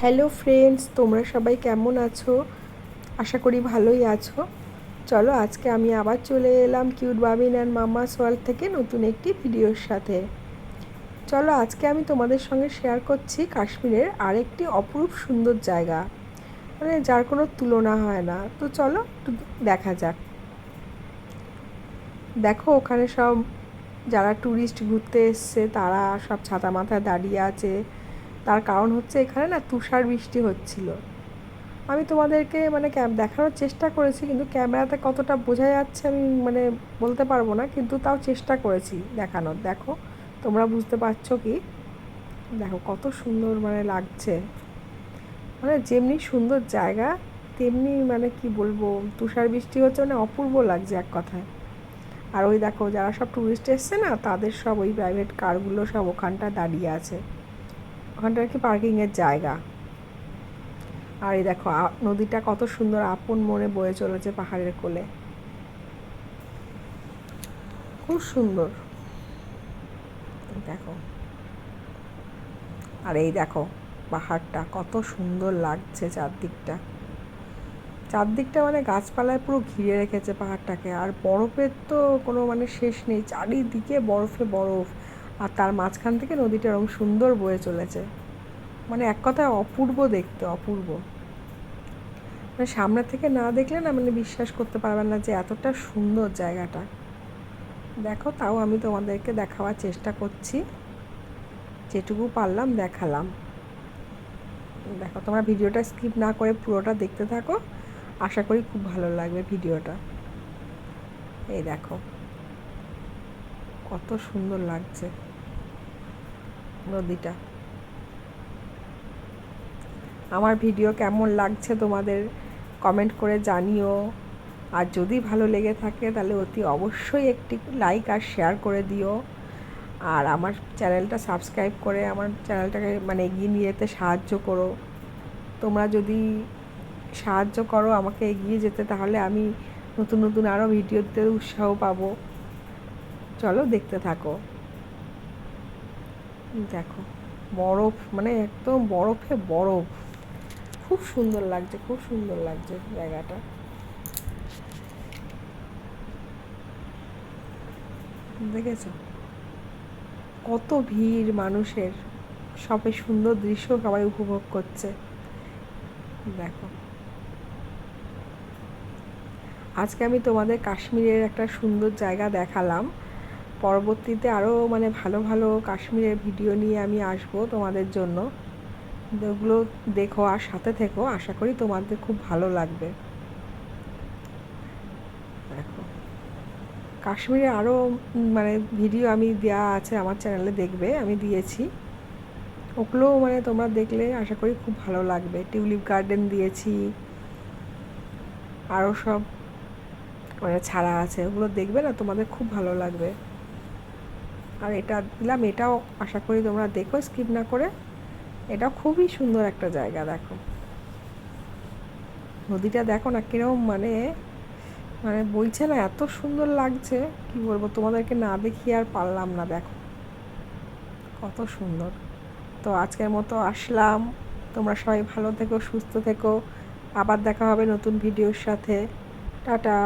Hello friends, তোমরা সবাই কেমন আছো? আশা করি ভালোই আছো। চলো আজকে আমি আবার চলে এলাম cute Babin and mama's world থেকে নতুন একটি ভিডিওর সাথে। চলো আজকে আমি তোমাদের সঙ্গে শেয়ার করছি কাশ্মীরের আরেকটি অপরূপ সুন্দর জায়গা। মানে যার কোনো তুলনা হয় না। তো চলো একটু দেখা যাক। দেখো ওখানে সব যারা ট্যুরিস্ট ঘুরতে এসছে, তারা সব ছাতা মাথায় দাঁড়িয়ে আছে। তার কারণ হচ্ছে এখানে না তুষার বৃষ্টি হচ্ছিল। আমি তোমাদেরকে মানে ক্যাব দেখানোর চেষ্টা করেছি কিন্তু ক্যামেরাতে কতটা বোঝা যাচ্ছে আমি মানে বলতে পারব না কিন্তু তাও চেষ্টা করেছি দেখানোর। দেখো, তোমরা বুঝতে পারছ কি? দেখো কত সুন্দর মানে লাগছে। মানে যেমনি সুন্দর জায়গা, তেমনি মানে কি বলব, তুষার বৃষ্টি হচ্ছে মানে অপূর্ব লাগছে এক কথায়। আর ওই দেখো যারা সব ট্যুরিস্ট এসছে না, তাদের সব ওই প্রাইভেট কারগুলো সব ওখানটা দাঁড়িয়ে আছে। ওখানটা আর কি পার্কিংয়ের জায়গা? আর এই দেখো নদীটা কত সুন্দর আপন মনে বয়ে চলেছে পাহাড়ের কোলে। খুব সুন্দর। দেখো। আর এই দেখো, পাহাড়টা কত সুন্দর লাগছে চারদিকটা। চারদিকটা মানে গাছপালায় পুরো ঘিরে রেখেছে পাহাড়টাকে। আর বরফের তো কোনো মানে শেষ নেই, চারিদিকে বরফে বরফ। আর তার মাঝখান থেকে নদীটা এরকম সুন্দর বয়ে চলেছে। মানে এক কথায় অপূর্ব দেখতে, অপূর্ব। মানে সামনে থেকে না দেখলে না মানে বিশ্বাস করতে পারবেন না যে এতটা সুন্দর জায়গাটা। দেখো, তাও আমি তোমাদেরকে দেখাবার চেষ্টা করছি। যেটুকু পারলাম দেখালাম। দেখো, তোমরা ভিডিওটা স্কিপ না করে পুরোটা দেখতে থাকো। আশা করি খুব ভালো লাগবে ভিডিওটা। এই দেখো, কত সুন্দর লাগছে। নদীটা। আমার ভিডিও কেমন লাগছে তোমাদের কমেন্ট করে জানিও। আর যদি ভালো লেগে থাকে তাহলে অতি অবশ্যই একটি লাইক আর শেয়ার করে দিও। আর আমার চ্যানেলটা সাবস্ক্রাইব করে আমার চ্যানেলটাকে মানে এগিয়ে নিয়ে যেতে সাহায্য করো। তোমরা যদি সাহায্য করো আমাকে এগিয়ে যেতে তাহলে আমি নতুন নতুন আরও ভিডিওতে উৎসাহ পাবো। চলো দেখতে থাকো। দেখো, বরফ মানে একদম বরফে বরফ। খুব সুন্দর লাগছে, খুব সুন্দর লাগছে জায়গাটা। দেখেছ? কত ভিড় মানুষের সবে সুন্দর দৃশ্য সবাই উপভোগ করছে। দেখো। আজকে আমি তোমাদের কাশ্মীরের একটা সুন্দর জায়গা দেখালাম। পরবর্তীতে আরও মানে ভালো ভালো কাশ্মীরের ভিডিও নিয়ে আমি আসব তোমাদের জন্য। ওগুলো দেখো আর সাথে থেকো, আশা করি তোমাদের খুব ভালো লাগবে। দেখো। কাশ্মীরে আরও মানে ভিডিও আমি দেওয়া আছে আমার চ্যানেলে দেখবে, আমি দিয়েছি। ওগুলোও মানে তোমরা দেখলে আশা করি খুব ভালো লাগবে। টিউলিপ গার্ডেন দিয়েছি। আরও সব মানে ছাড়া আছে, ওগুলো দেখবে না, তোমাদের খুব ভালো লাগবে। আর এটা দিলাম, এটাও আশা করি তোমরা দেখো স্কিপ না করে। এটা খুবই সুন্দর একটা জায়গা, দেখো। নদীটা দেখো না কীরকম মানে মানে বইছে না, এত সুন্দর লাগছে, কি বলব, তোমাদেরকে না দেখি আর পারলাম না, দেখো। কত সুন্দর। তো আজকের মতো আসলাম। তোমরা সবাই ভালো থেকো, সুস্থ থেকো। আবার দেখা হবে নতুন ভিডিওর সাথে। টাটা।